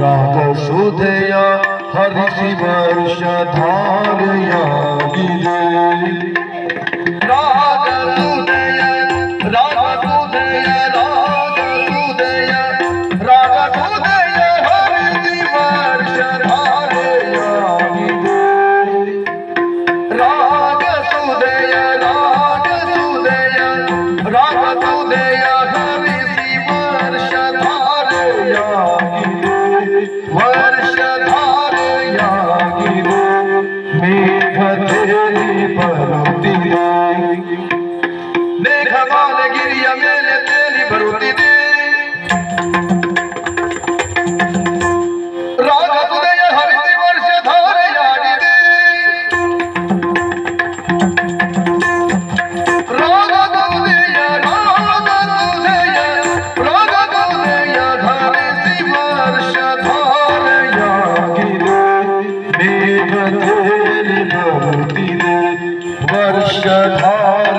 वसुधया हरिषि वर्षधारया विजय Rama Sudaya वर्ष वर्ष धार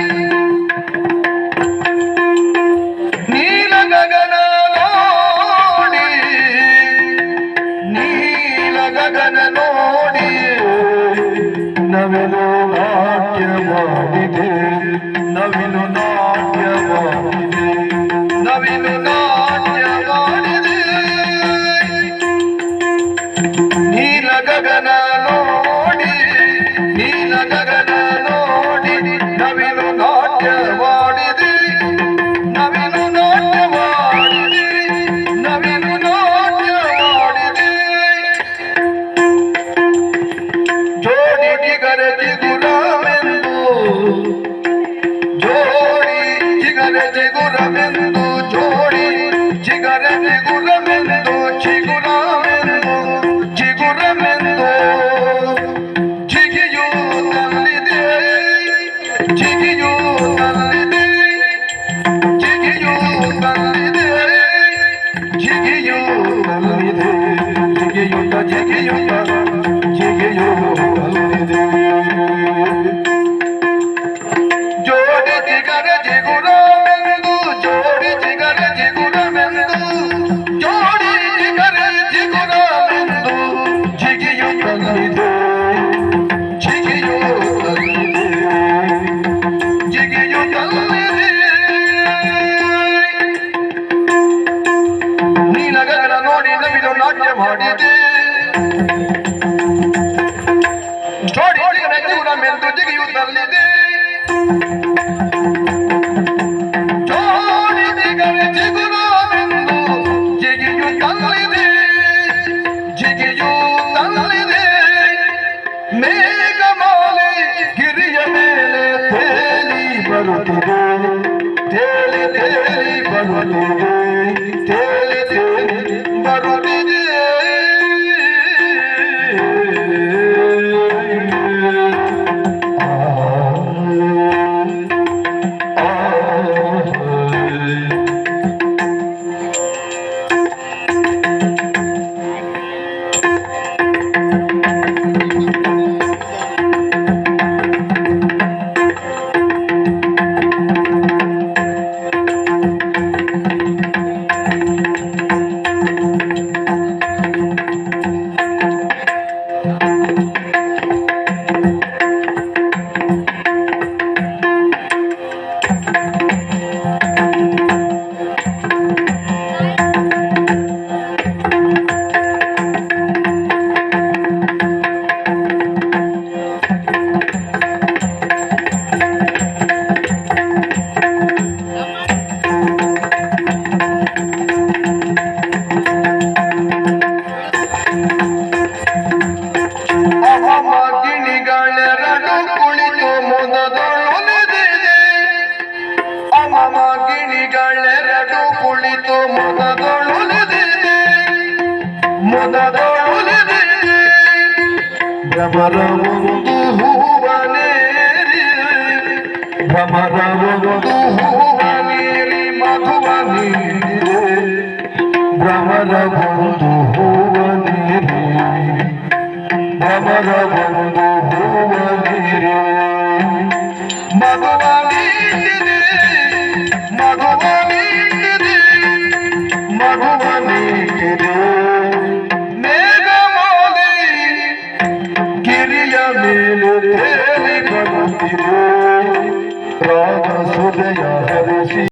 નવીનો નાટ્ય વાણી દે નવીનો નાટ્ય વાણી દે નવીનો નાટ્ય વાણી દે નીલ ગગન Hallelujah. जिगे यो दे ಎರಡು ಕುಳಿತು ಮೊದದೊಳೊಲಿದಿದೆ ಅಮಮ ಗಿಣಿಗಳೆರಡು ಕುಳಿತು ಮೊದದೊಳೊಲಿದಿದೆ ಮೊದದೊಳೊಲಿದಿದೆ ಭ್ರಮರ ಒಂದು ಹೂವನೇರಿ ಭ್ರಮರ ಒಂದು ಹೂವನೇರಿ ಮಧುವ ನೀಡಿದೆ ಭ್ರಮರ ಒಂದು ಹೂವನೇರಿ আমার বন্ধু ভুবনি রে ভগবানি রে ভগবানি রে ভগবানি রাধা সুদয়া হরে